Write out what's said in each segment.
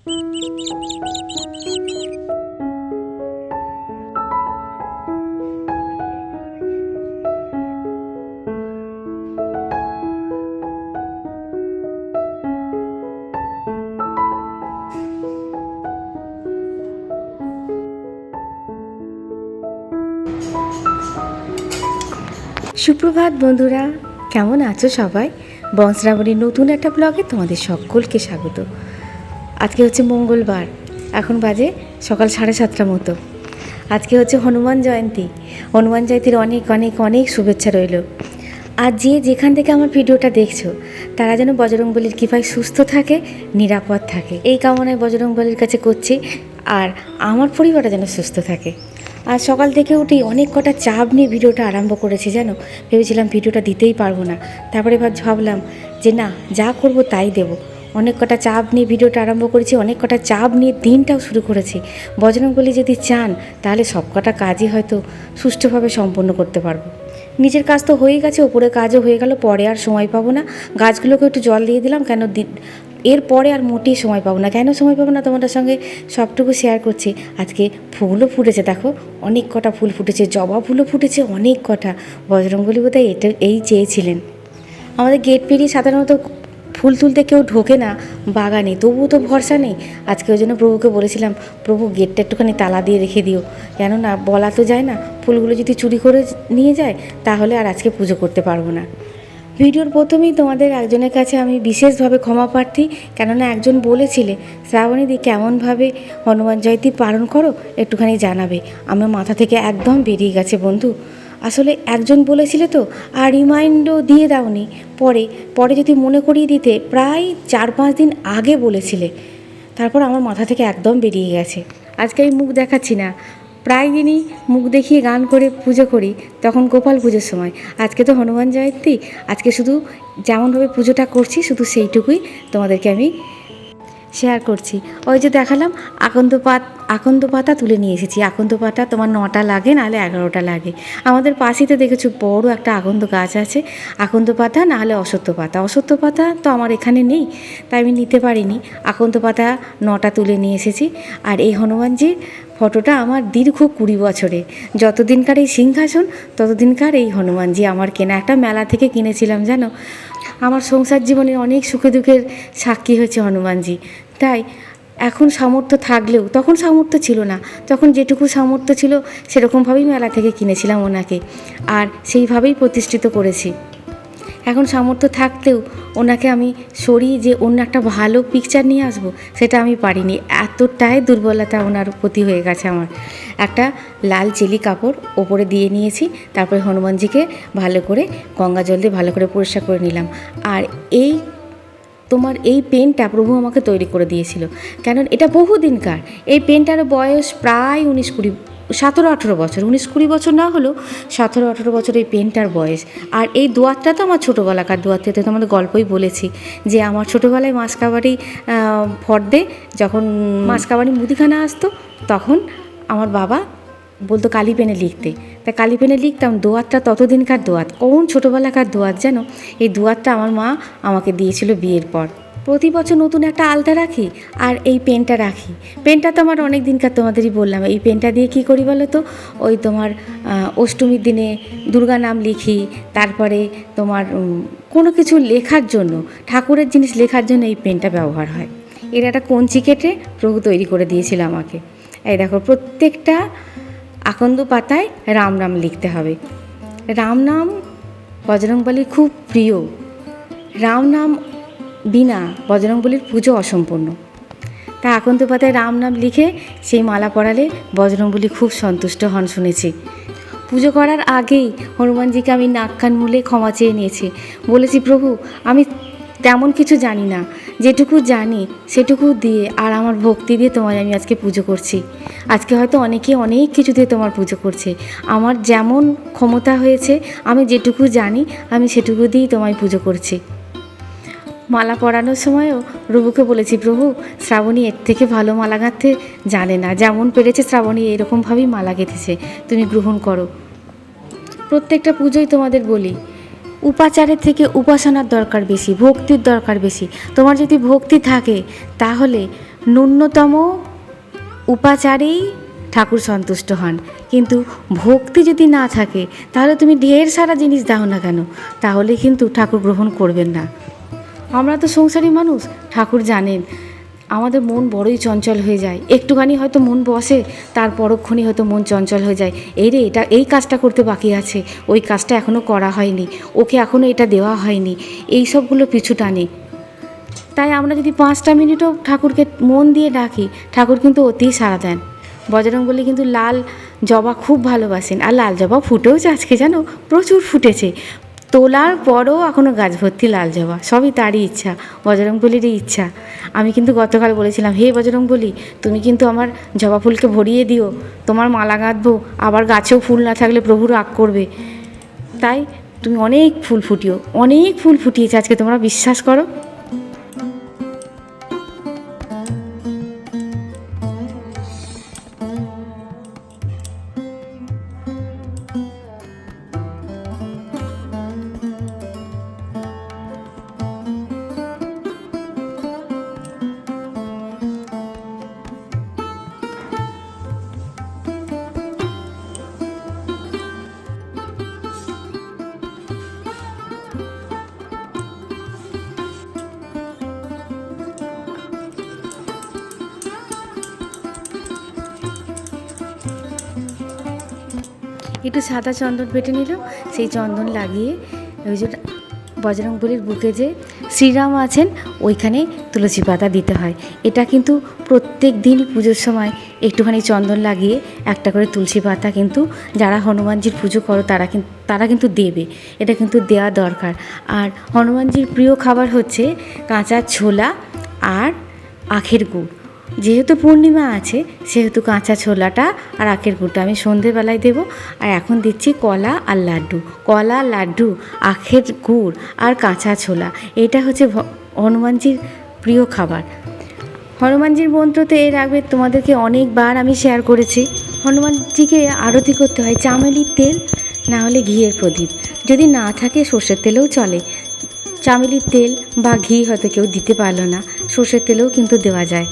সুপ্রভাত বন্ধুরা কেমন আছো সবাই? বংশরাবণীর নতুন একটা ব্লগে তোমাদের সকলকে স্বাগত। আজকে হচ্ছে মঙ্গলবার। এখন বাজে সকাল সাড়ে সাতটার মতো। আজকে হচ্ছে হনুমান জয়ন্তী। হনুমান জয়ন্তীর অনেক অনেক অনেক শুভেচ্ছা রইল। আর যে যেখান থেকে আমার ভিডিওটা দেখছ, তারা যেন বজরংবলীর কৃপায় সুস্থ থাকে, নিরাপদ থাকে। এই কামনায় বজরংবলীর কাছে করছি, আর আমার পরিবারটা যেন সুস্থ থাকে। আর সকাল থেকে উঠেই অনেক কটা চাপ নিয়ে ভিডিওটা আরম্ভ করেছি, জানো? ভেবেছিলাম ভিডিওটা দিতেই পারব না। তারপরে ভাবলাম যে না, যা করব তাই দেব। অনেক কটা চাপ নিয়ে ভিডিওটা আরম্ভ করেছি, অনেক কটা চাপ নিয়ে দিনটাও শুরু করেছি। বজরংবলী যদি চান, তাহলে সব কটা কাজই হয়তো সুষ্ঠুভাবে সম্পন্ন করতে পারব। নিজের কাজ তো হয়েই গেছে, ওপরে কাজও হয়ে গেল, পরে আর সময় পাবো না। গাছগুলোকে একটু জল দিয়ে দিলাম, কেন দি- এরপরে আর মোটেই সময় পাবো না। কেন সময় পাবো না তোমাদের সঙ্গে? সবটুকু শেয়ার করছি। আজকে ফুলও ফুটেছে, দেখো, অনেক কটা ফুল ফুটেছে, জবা ফুলও ফুটেছে, অনেক কটা। বজরঙ্গলি বোধহয় এটা এই চেয়েছিলেন। আমাদের গেট পেরিয়ে সাধারণত ফুল তুলতে কেউ ঢোকে না, বাগানে। তবুও তো ভরসা নেই। আজকে ওই জন্য প্রভুকে বলেছিলাম, প্রভু, গেটটা একটুখানি তালা দিয়ে রেখে দিও। কেননা, বলা তো যায় না, ফুলগুলো যদি চুরি করে নিয়ে যায়, তাহলে আর আজকে পুজো করতে পারব না। ভিডিওর প্রথমেই তোমাদের একজনের কাছে আমি বিশেষভাবে ক্ষমা প্রার্থী, কেননা একজন বলেছিলে শ্রাবণীদি কেমনভাবে হনুমান জয়ন্তী পালন করো, একটুখানি জানাবে। আমার মাথা থেকে একদম বেরিয়ে গেছে, বন্ধু। আসলে একজন বলেছিলে তো, আর রিমাইন্ডও দিয়ে দাওনি। পরে পরে যদি মনে করিয়ে দিতে প্রায় চার পাঁচ দিন আগে বলেছিলে। তারপর আমার মাথা থেকে একদম বেরিয়ে গেছে। আজকে আমি মুখ দেখাচ্ছি না। প্রায় দিনই মুখ দেখিয়ে গান করে পুজো করি, তখন গোপাল পুজোর সময়। আজকে তো হনুমান জয়ন্তী, আজকে শুধু যেমনভাবে পুজোটা করছি, শুধু সেইটুকুই তোমাদেরকে আমি শেয়ার করছি। ওই যে দেখালাম, আকন্দ পাত আকন্দ পাতা তুলে নিয়ে এসেছি। আকন্দ পাতা তোমার নটা লাগে, নাহলে এগারোটা লাগে। আমাদের পাশেতে দেখেছ বড় একটা আকন্দ গাছ আছে। আকন্দ পাতা, নাহলে অসত্য পাতা। অসত্য পাতা তো আমার এখানে নেই, তাই আমি নিতে পারিনি। আকন্দ পাতা নটা তুলে নিয়ে এসেছি। আর এই হনুমানজির ফটোটা আমার দীর্ঘ কুড়ি বছরে। যতদিনকার এই সিংহাসন, ততদিনকার এই হনুমানজি আমার কেনা। একটা মেলা থেকে কিনেছিলাম, জানো? আমার সংসার জীবনে অনেক সুখে দুঃখের সাক্ষী হয়েছে হনুমানজি। তাই এখন সামর্থ্য থাকলেও, তখন সামর্থ্য ছিল না। তখন যেটুকু সামর্থ্য ছিল, সেরকমভাবেই মেলা থেকে কিনেছিলাম ওনাকে। আর সেইভাবেই প্রতিষ্ঠিত করেছি। এখন সামর্থ্য থাকতেও ওনাকে আমি সরিয়ে যে অন্য একটা ভালো পিকচার নিয়ে আসব, সেটা আমি পারিনি। এতটাই দুর্বলতা ওনার প্রতি হয়ে গেছে আমার। একটা লাল চেলি কাপড় ওপরে দিয়ে নিয়েছি, তারপরে হনুমানজিকে ভালো করে গঙ্গা জল দিয়ে ভালো করে পরিষ্কার করে নিলাম। আর এই, তোমার এই পেনটা প্রভু আমাকে তৈরি করে দিয়েছিল। কেন এটা বহুদিনকার। এই পেনটার বয়স প্রায় উনিশ কুড়ি সতেরো আঠেরো বছর। উনিশ কুড়ি বছর না হলেও সতেরো আঠেরো বছর এই পেনটার বয়স। আর এই দোয়াতটা তো আমার ছোটোবেলাকার দোয়াতটাতে তো আমাদের গল্পই বলেছি যে আমার ছোটোবেলায় মাসকাবাড়ি ফর্দে যখন মাসকাবাড়ি মুদিখানা আসতো তখন আমার বাবা বলতো কালি পেনে লিখতে। তা কালি পেনে লিখতাম দোয়াতটা ততদিনকার দোয়াত কোন ছোটোবেলাকার দোয়াত যেন এই দোয়াতটা আমার মা আমাকে দিয়েছিল বিয়ের পর। প্রতি বছর নতুন একটা আলতা রাখি আর এই পেনটা রাখি। পেনটা তো আমার অনেক দিনকার তোমাদেরই বললাম, এই পেনটা দিয়ে কী করি বলো তো? ওই তোমার অষ্টমীর দিনে দুর্গা নাম লিখি, তারপরে তোমার কোনো কিছু লেখার জন্য, ঠাকুরের জিনিস লেখার জন্য এই পেনটা ব্যবহার হয়। এর একটা কঞ্চি কেটে প্রভু তৈরি করে দিয়েছিল আমাকে। এই দেখো, প্রত্যেকটা আকন্দ পাতায় রাম নাম লিখতে হবে। রাম নাম বজরংবলীর খুব প্রিয়। রাম নাম বিনা বজরংবলীর পুজো অসম্পূর্ণ। তা আকন্দ পাতায় রাম নাম লিখে সেই মালা পরালে বজরংবলী খুব সন্তুষ্ট হন শুনেছি। পুজো করার আগেই হনুমানজিকে আমি নাক কান মুলে ক্ষমা চেয়ে নিয়েছি। বলেছি, প্রভু, আমি তেমন কিছু জানি না। যেটুকু জানি, সেটুকু দিয়ে আর আমার ভক্তি দিয়ে তোমায় আমি আজকে পুজো করছি। আজকে হয়তো অনেকে অনেক কিছু দিয়ে তোমার পুজো করছে। আমার যেমন ক্ষমতা হয়েছে, আমি যেটুকু জানি, আমি সেটুকু দিয়েই তোমায় পুজো করছি। মালা পরানোর সময়ও প্রভুকে বলেছি, প্রভু, শ্রাবণী এর থেকে ভালো মালা গাঁথতে জানে না। যেমন পেরেছে শ্রাবণী এরকমভাবেই মালা গেঁথেছে। তুমি গ্রহণ করো। প্রত্যেকটা পুজোই তোমাদের বলি, উপাচারের থেকে উপাসনার দরকার বেশি, ভক্তির দরকার বেশি। তোমার যদি ভক্তি থাকে, তাহলে ন্যূনতম উপাচারেই ঠাকুর সন্তুষ্ট হন। কিন্তু ভক্তি যদি না থাকে, তাহলে তুমি ঢের সারা জিনিস দাও না কেন? তাহলে কিন্তু ঠাকুর গ্রহণ করবেন না। আমরা তো সংসারী মানুষ, ঠাকুর জানেন। আমাদের মন বড়ই চঞ্চল হয়ে যায়। একটুখানি হয়তো মন বসে, তার পরক্ষণই হয়তো মন চঞ্চল হয়ে যায়। এই রে, এটা, এই কাজটা করতে বাকি আছে। ওই কাজটা এখনও করা হয়নি। ওকে এখনও এটা দেওয়া হয়নি। এই সবগুলো পিছু টানে। তাই আমরা যদি পাঁচটা মিনিটও ঠাকুরকে মন দিয়ে ডাকি, ঠাকুর কিন্তু অতিই সাড়া দেন। বজরং বলি কিন্তু লাল জবা খুব ভালোবাসেন। আর লাল জবা ফুটেওছে আজকে জানো? প্রচুর ফুটেছে। তোলার পরও এখনও গাছ ভর্তি লাল জবা, সবই তারই ইচ্ছা, বজরংবলিরই ইচ্ছা। আমি কিন্তু গতকাল বলেছিলাম, হে বজরংবলি, তুমি কিন্তু আমার জবা ফুলকে ভরিয়ে দিও, তোমার মালা গাঁথবো, আবার গাছেও ফুল না থাকলে প্রভু রাগ করবে। তাই তুমি অনেক ফুল ফুটিও, অনেক ফুল ফুটিয়েছে আজকে, তোমরা বিশ্বাস করো? একটু সাদা চন্দন বেটে নিল, সেই চন্দন লাগিয়ে ওই যে বজরংবলির বুকে যে শ্রীরাম আছেন, ওইখানে তুলসী পাতা দিতে হয়। এটা কিন্তু প্রত্যেক দিন পুজোর সময় একটুখানি চন্দন লাগিয়ে একটা করে তুলসী পাতা কিন্তু যারা হনুমানজির পুজো করো, তারা কিন্তু তারা কিন্তু দেবে। এটা কিন্তু দেওয়া দরকার। আর হনুমানজির প্রিয় খাবার হচ্ছে কাঁচা ছোলা আর আখের গুড়। যেহেতু পূর্ণিমা আছে, সেহেতু কাঁচা ছোলাটা আর আখের গুড়টা আমি সন্ধেবেলায় দেবো। আর এখন দিচ্ছি কলা আর লাড্ডু। কলা, লাড্ডু, আখের গুড় আর কাঁচা ছোলা। এটা হচ্ছে হনুমানজির প্রিয় খাবার। হনুমানজির মন্ত্র তো এর আগে তোমাদেরকে অনেকবার আমি শেয়ার করেছি। হনুমানজিকে আরতি করতে হয় চামেলির তেল, না হলে ঘিয়ের প্রদীপ। যদি না থাকে, সর্ষের তেলেও চলে। চামেলির তেল বা ঘি হয়তো কেউ দিতে পারল না। সর্ষের তেলেও কিন্তু দেওয়া যায়।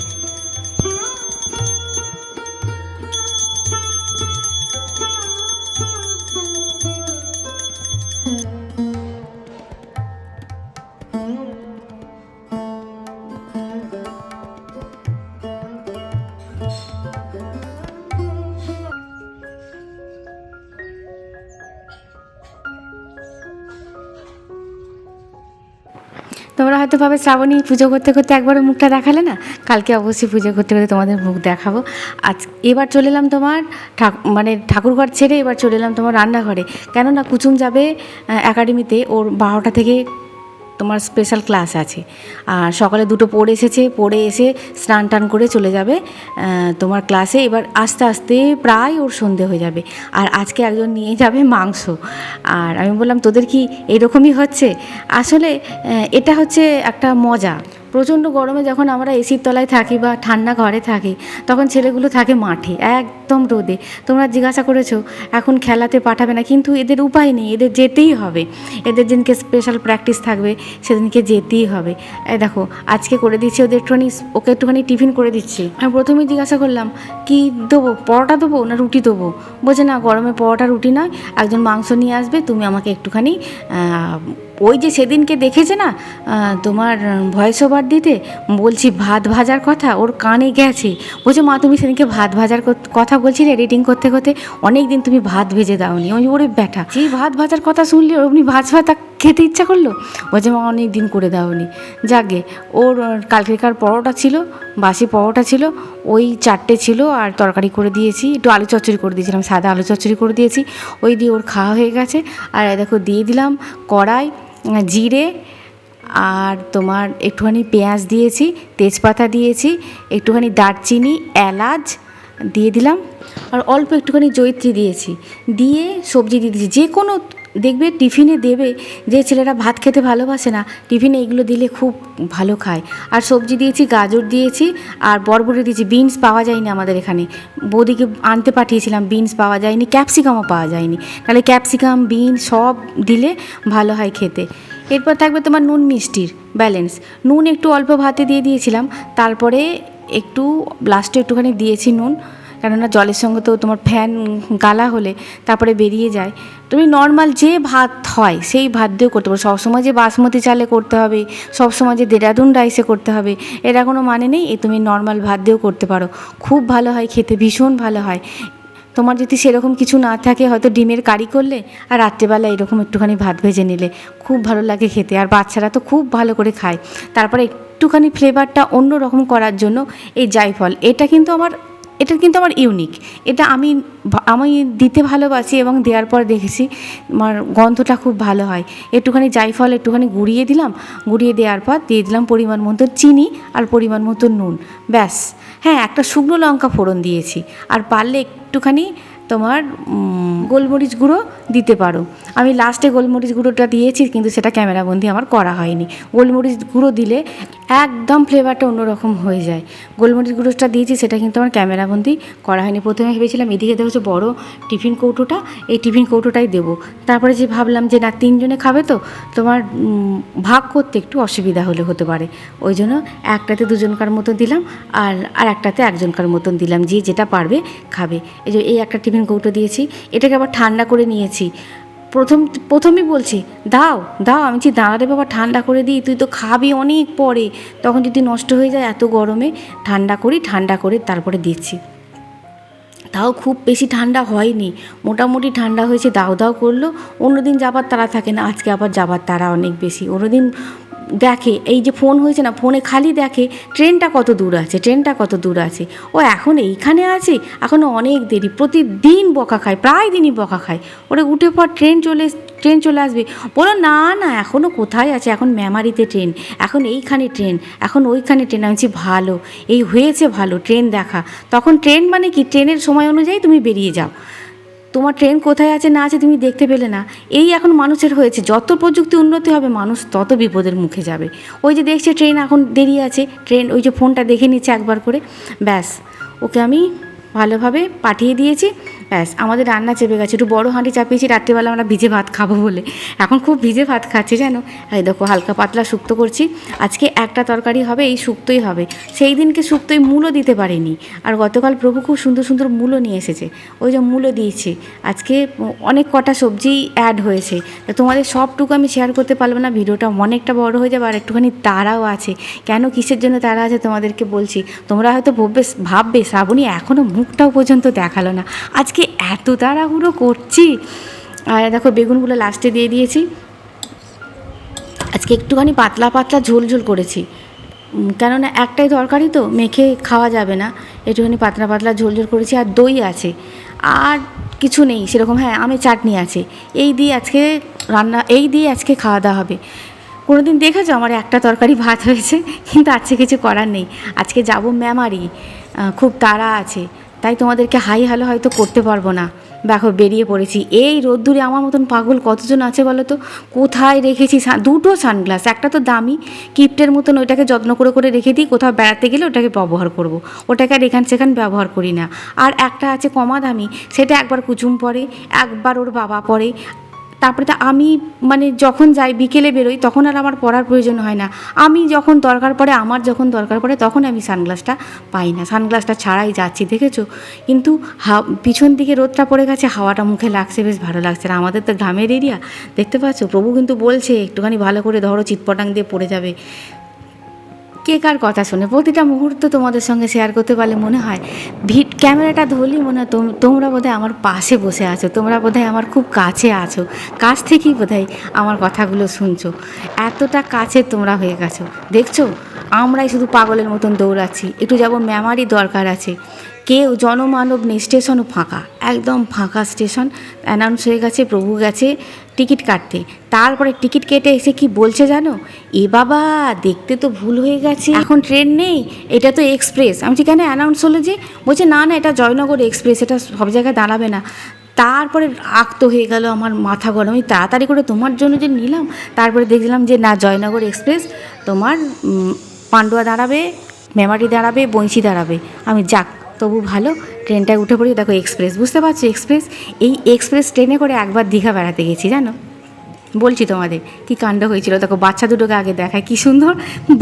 হয়তো ভাবে শ্রাবণী পুজো করতে করতে একবারও মুখটা দেখালে না? কালকে অবশ্যই পুজো করতে করতে তোমাদের মুখ দেখাবো। আজ এবার চলে এলাম তোমার ঠাক মানে ঠাকুরঘর ছেড়ে এবার চলে এলাম তোমার রান্নাঘরে। কেননা কুচুম যাবে একাডেমিতে ওর বারোটা থেকে তোমার স্পেশাল ক্লাস আছে। আর সকালে দুটো পড়ে এসেছে, পড়ে এসে স্নান টান করে চলে যাবে তোমার ক্লাসে এবার আস্তে আস্তে প্রায় ওর সন্ধে হয়ে যাবে। আর আজকে একজন নিয়ে যাবে মাংস। আর আমি বললাম, তোদের কি এরকমই হচ্ছে? আসলে এটা হচ্ছে একটা মজা। প্রচণ্ড গরমে যখন আমরা এসির তলায় থাকি বা ঠান্ডা ঘরে থাকি, তখন ছেলেগুলো থাকে মাঠে, একদম রোদে। তোমরা জিজ্ঞাসা করেছ, এখন খেলাতে পাঠাবে না, কিন্তু এদের উপায় নেই, এদের যেতেই হবে। এদের যেদিনকে স্পেশাল প্র্যাকটিস থাকবে, সেদিনকে যেতেই হবে। দেখো, আজকে করে দিচ্ছি ওদের একটুখানি, ওকে একটুখানি টিফিন করে দিচ্ছি। আমি প্রথমেই জিজ্ঞাসা করলাম, কি দেবো, পরোটা দেবো না রুটি দেবো? বলছে, না, গরমে পরোটা রুটি নয়, একজন মাংস নিয়ে আসবে, তুমি আমাকে একটুখানি ওই যে সেদিনকে দেখেছে না তোমার ভয়েস ওভার দিতে? বলছি ভাত ভাজার কথা ওর কানে গেছে। বলছে মা তুমি সেদিনকে ভাত ভাজার কথা বলছিলে এডিটিং করতে করতে। অনেক দিন তুমি ভাত ভেজে দাওনি। ওই ওরে ব্যাটা যেই ভাত ভাজার কথা শুনলে অমনি ভাত ভাত খেতে ইচ্ছা করল? বলছে মা অনেক দিন করে দাওনি। যাকে ওর কালকেকার পরোটা ছিল বাসি পরোটা ছিল ওই চারটে ছিল আর তরকারি করে দিয়েছি। একটু আলু চচ্চড়ি করে দিয়েছিলাম সাদা আলু চচ্চড়ি করে দিয়েছি। ওই দিয়ে ওর খাওয়া হয়ে গেছে। আর দেখো দিয়ে দিলাম কড়াই জিরে আর তোমার একটুখানি পেঁয়াজ দিয়েছি, তেজপাতা দিয়েছি, একটুখানি দারচিনি, এলাচ দিয়ে দিলাম। আর অল্প একটুখানি জৈত্রী দিয়েছি। দিয়ে সবজি দিয়ে দিয়েছি। যে কোনো দেখবে টিফিনে দেবে যে ছেলেরা ভাত খেতে ভালোবাসে না, টিফিনে এগুলো দিলে খুব ভালো খায়। আর সবজি দিয়েছি, গাজর দিয়েছি, আর বরবটি দিয়েছি। বিনস পাওয়া যায়নি আমাদের এখানে। বৌদিকে আনতে পাঠিয়েছিলাম, বিনস পাওয়া যায়নি, ক্যাপসিকামও পাওয়া যায়নি। তাহলে ক্যাপসিকাম, বিনস সব দিলে ভালো হয় খেতে। এরপর থাকবে তোমার নুন মিষ্টির ব্যালেন্স। নুন একটু অল্প ভাতে দিয়ে দিয়েছিলাম, তারপরে একটু লাস্টে একটুখানি দিয়েছি নুন। কেননা জলের সঙ্গে তো তোমার ফ্যান গালা হলে তারপরে বেরিয়ে যায়। তুমি নর্মাল যে ভাত হয়, সেই ভাত দিয়েও করতে পারো। সবসময় যে বাসমতি চালে করতে হবে, সবসময় যে দেরাদুন রাইসে করতে হবে এটা কোনো মানে নেই, এ তুমি নর্মাল ভাত দিয়েও করতে পারো। খুব ভালো হয়, খেতে ভীষণ ভালো হয়। তোমার যদি সেরকম কিছু না থাকে, হয়তো ডিমের কারি করলে আর রাত্রেবেলা এরকম একটুখানি ভাত ভেজে নিলে খুব ভালো লাগে খেতে। আর বাচ্চারা তো খুব ভালো করে খায়। তারপরে একটুখানি ফ্লেভারটা অন্য রকম করার জন্য এই জায়ফল। এটা কিন্তু আমার এটা কিন্তু আমার ইউনিক এটা আমি আমি দিতে ভালোবাসি এবং দেওয়ার পর দেখেছি, আমার গন্ধটা খুব ভালো হয়। একটুখানি জায়ফল একটুখানি গুঁড়িয়ে দিলাম, গুঁড়িয়ে দেওয়ার পর দিয়ে দিলাম পরিমাণ মতো চিনি আর পরিমাণ মতো নুন। ব্যাস। হ্যাঁ একটা শুকনো লঙ্কা ফোড়ন দিয়েছি। আর পারলে একটুখানি তোমার গোলমরিচ গুঁড়ো দিতে পারো। আমি লাস্টে গোলমরিচ গুঁড়োটা দিয়েছি, কিন্তু সেটা ক্যামেরাবন্দি আমার করা হয়নি। গোলমরিচ গুঁড়ো দিলে একদম ফ্লেভারটা অন্যরকম হয়ে যায়। গোলমরিচ গুঁড়োটা দিয়েছি, সেটা কিন্তু আমার ক্যামেরাবন্দি করা হয়নি। প্রথমে ভেবেছিলাম এদিকে দেখছ বড় টিফিন কৌটোটা, এই টিফিন কৌটোটাই দেবো। তারপরে যে ভাবলাম যে না, তিনজনে খাবে তো, তোমার ভাগ করতে একটু অসুবিধা হলে হতে পারে। ওই জন্য একটাতে দুজনকার মতন দিলাম, আর আর একটাতে একজনকার মতন দিলাম। যে যেটা পারবে খাবে। এই যে এই একটা টিফিন কৌটো দিয়েছি। এটাকে আবার ঠান্ডা করে নিয়েছি। প্রথম, প্রথমেই বলছে, দাও দাও, আমি যে দাঁড়াতে বাবা ঠান্ডা করে দিই, তুই তো খাবি অনেক পরে। তখন যদি নষ্ট হয়ে যায় এত গরমে, ঠান্ডা করি, ঠান্ডা করে তারপরে দিচ্ছি। তাও খুব বেশি ঠান্ডা হয়নি। মোটামুটি ঠান্ডা হয়েছে, দাও দাও করল। অন্যদিন যাবার তারা থাকে না, আজকে আবার যাবার তারা অনেক বেশি। অন্যদিন দেখে, এই যে ফোন হয়েছে না ফোনে খালি দেখে ট্রেনটা কত দূর আছে ট্রেনটা কত দূর আছে। ও এখন এইখানে আছে এখনও অনেক দেরি, প্রতিদিন বকা খায়, প্রায় দিনই বকা খায়। ওরা উঠে পর ট্রেন চলে ট্রেন চলে আসবে। বলো, না না এখনও কোথায় আছে? এখন মেমারিতে ট্রেন এখন এইখানে ট্রেন এখন ওইখানে ট্রেন আমি ভালো, এই হয়েছে ভালো ট্রেন দেখা। তখন ট্রেন মানে কি? ট্রেনের সময় অনুযায়ী তুমি বেরিয়ে যাও। তোমার ট্রেন কোথায় আছে না আছে তুমি দেখতে পেলে না। এই এখন মানুষের হয়েছে। যত প্রযুক্তি উন্নতি হবে, মানুষ তত বিপদের মুখে যাবে। ওই যে দেখছে ট্রেন এখন দেরি আছে। ট্রেন, ওই যে ফোনটা দেখে নিচ্ছে একবার করে। ব্যাস, ওকে আমি ভালোভাবে পাঠিয়ে দিয়েছি। ব্যাস, আমাদের রান্না চেপে গেছে। একটু বড় হাঁড়ি চাপিয়েছি, রাত্রিবেলা আমরা ভিজে ভাত খাব বলে। এখন খুব ভিজে ভাত খাচ্ছি, জানো? এই দেখো, হালকা পাতলা শুক্তো করছি। আজকে একটা তরকারি হবে, এই শুক্তোই হবে। সেই দিনকে শুক্তোই মূলও দিতে পারিনি। আর গতকাল প্রভু খুব সুন্দর সুন্দর মূলো নিয়ে এসেছে। ওই যে মূলো দিয়েছে। আজকে অনেক কটা সবজি অ্যাড হয়েছে। তোমাদের সবটুকু আমি শেয়ার করতে পারব না, ভিডিওটা অনেকটা বড় হয়ে যাবে, আর একটুখানি তারাও আছে। কেন কিসের জন্য তারা আছে তোমাদেরকে বলছি? তোমরা হয়তো ভাববে ভাববে, শ্রাবণী এখনও মুখটাও পর্যন্ত দেখাল না। আজকে এত তাড়াহুড়ো করছি। আর দেখো বেগুনগুলো লাস্টে দিয়ে দিয়েছি। আজকে একটুখানি পাতলা পাতলা ঝোল ঝোল করেছি। কেননা একটাই তরকারি তো, মেখে খাওয়া যাবে না। একটুখানি পাতলা পাতলা ঝোল ঝোল করেছি, আর দই আছে। আর কিছু নেই, সেরকম হ্যাঁ আমি চাটনি আছে। এই দিয়ে আজকে রান্না, এই দিয়ে আজকে খাওয়া দাওয়া হবে। কোনো দিন দেখেছ আমার একটা তরকারি ভাত হয়েছে, কিন্তু আজকে কিছু করার নেই। আজকে যাব ম্যামারি খুব তাড়া আছে। তাই তোমাদেরকে হাই হ্যালো হয়তো করতে পারব না। দেখো, বেরিয়ে পড়েছি। এই রোদ্দুরে আমার মতন পাগল কতজন আছে বলো তো? কোথায় রেখেছি দুটো সানগ্লাস, একটা তো দামি কিপ্টের মতন ওইটাকে যত্ন করে করে রেখে দিই, কোথাও বেড়াতে গেলে ওটাকে ব্যবহার করব। ওটাকে আর এখান সেখান ব্যবহার করি না। আর একটা আছে কমা দামি, সেটা একবার কুচুম পরে, একবার ওর বাবা পরে তারপরে তো আমি মানে যখন যাই বিকেলে বেরোই, তখন আর আমার পড়ার প্রয়োজন হয় না। আমি যখন দরকার পড়ে, আমার যখন দরকার পড়ে, তখন আমি সানগ্লাসটা পাই না। সানগ্লাসটা ছাড়াই যাচ্ছি, দেখেছ? কিন্তু হা, পিছন দিকে রোদটা পড়ে গেছে, হাওয়াটা মুখে লাগছে, বেশ ভালো লাগছে আর আমাদের তো গ্রামের এরিয়া দেখতে পাচ্ছ? প্রভু কিন্তু বলছে, একটুখানি ভালো করে ধরো চিৎপটাং দিয়ে পড়ে যাবে। কে কার কথা শুনে প্রতিটা মুহূর্ত তোমাদের সঙ্গে শেয়ার করতে পারলে মনে হয় ভিড ক্যামেরাটা ধরলেই মনে হয় তোমরা বোধহয় আমার পাশে বসে আছো, তোমরা বোধহয় আমার খুব কাছে আছো, কাছ থেকেই বোধহয় আমার কথাগুলো শুনছো, এতটা কাছে তোমরা হয়ে গেছো, দেখছ? আমরাই শুধু পাগলের মতন দৌড়াচ্ছি, একটু যাব মেমারি দরকার আছে কেউ জনমানব নেই, স্টেশনও ফাঁকা, একদম ফাঁকা স্টেশন। অ্যানাউন্স হয়ে গেছে, প্রভু গেছে টিকিট কাটতে। তারপরে টিকিট কেটে এসে কি বলছে জানো? এ বাবা, দেখতে তো ভুল হয়ে গেছে। এখন ট্রেন নেই, এটা তো এক্সপ্রেস আমি কেন অ্যানাউন্স হলো যে? বলছে, না না, এটা জয়নগর এক্সপ্রেস এটা সব জায়গায় দাঁড়াবে না। তারপরে আক্ত হয়ে গেল আমার মাথা গরম। আমি তাড়াতাড়ি করে তোমার জন্য যে নিলাম, তারপরে দেখলাম যে, না, জয়নগর এক্সপ্রেস তোমার পান্ডুয়া দাঁড়াবে, মেমারি দাঁড়াবে বঁইশি দাঁড়াবে। আমি যাক তবু ভালো, ট্রেনটায় উঠে পড়ি দেখো এক্সপ্রেস বুঝতে পারছ এক্সপ্রেস এই এক্সপ্রেস ট্রেনে করে একবার দীঘা বেড়াতে গেছি, জানো? বলছি তোমাদের, কি কাণ্ড হয়েছিল? দেখো বাচ্চা দুটোকে আগে দেখায়, কি সুন্দর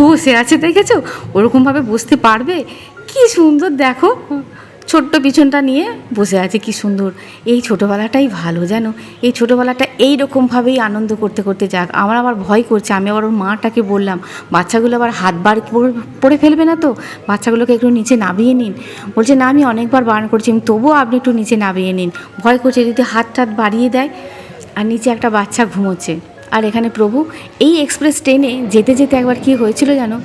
বসে আছে, দেখেছ? ওরকমভাবে বসতে পারবে? কি সুন্দর, দেখো। ছোট্ট পিছনটা নিয়ে বসে আছে, কি সুন্দর। এই ছোটোবেলাটাই ভালো, জানো? এই ছোটোবেলাটা এই রকমভাবেই আনন্দ করতে করতে যাক। আমার আবার ভয় করছে, আমি আবার ওর মাটাকে বললাম, বাচ্চাগুলো আবার হাত বার পড়ে ফেলবে না তো? বাচ্চাগুলোকে একটু নিচে নামিয়ে নিন। বলছে, না, আমি অনেকবার বারণ করছি তবুও আপনি একটু নিচে নামিয়ে নিন। ভয় করছে, যদি হাত টাত বাড়িয়ে দেয়, আর নিচে একটা বাচ্চা ঘুমোচ্ছে। আর এখানে প্রভু, এই এক্সপ্রেস ট্রেনে যেতে যেতে একবার কি হয়েছিল জানো?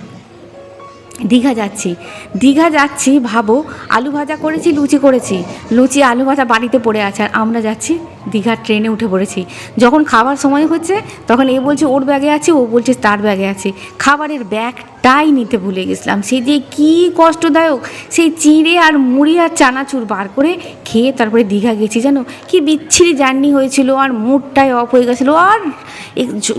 দীঘা যাচ্ছি। দীঘা যাচ্ছি, ভাবো, আলু ভাজা করেছি, লুচি করেছি। লুচি, আলু ভাজা বাড়িতে পড়ে আছে। আর আমরা যাচ্ছি দীঘার ট্রেনে উঠে পড়েছি। যখন খাবার সময় হচ্ছে, তখন এ বলছে, ওর ব্যাগে আছে, ও বলছে, তার ব্যাগে আছে। খাবারের ব্যাগটাই নিতে ভুলে গেছিলাম। সে যে কী কষ্টদায়ক, সেই চিঁড়ে আর মুড়ি আর চানাচুর বার করে খেয়ে তারপরে দীঘা গেছি, জানো? কি বিচ্ছিরি জার্নি হয়েছিল, আর মুডটাই অফ হয়ে গেছিল, আর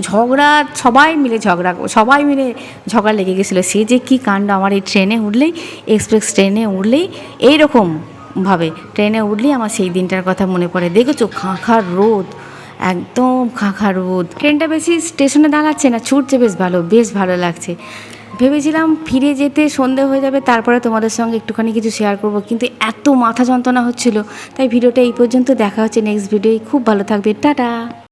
ঝগড়া, সবাই মিলে ঝগড়া, সবাই মিলে ঝগড়া লেগে গেছিল। সে যে কী কাণ্ড, আমার এই ট্রেনে উঠলেই এক্সপ্রেস ট্রেনে উঠলেই, এইরকম ভাবে। ট্রেনে উঠলেই আমার সেই দিনটার কথা মনে পড়ে। দেখেছ? খাঁখার রোদ, একদম খাঁখা রোদ। ট্রেনটা বেশি স্টেশনে দাঁড়াচ্ছে না, ছুটছে বেশ ভালো বেশ ভালো লাগছে। ভেবেছিলাম ফিরে যেতে সন্ধে হয়ে যাবে, তারপরে তোমাদের সঙ্গে একটুখানি কিছু শেয়ার করব, কিন্তু এত মাথা যন্ত্রণা হচ্ছিল। তাই ভিডিওটা এই পর্যন্ত, দেখা হচ্ছে নেক্সট ভিডিওই খুব ভালো থাকবে। টাটা!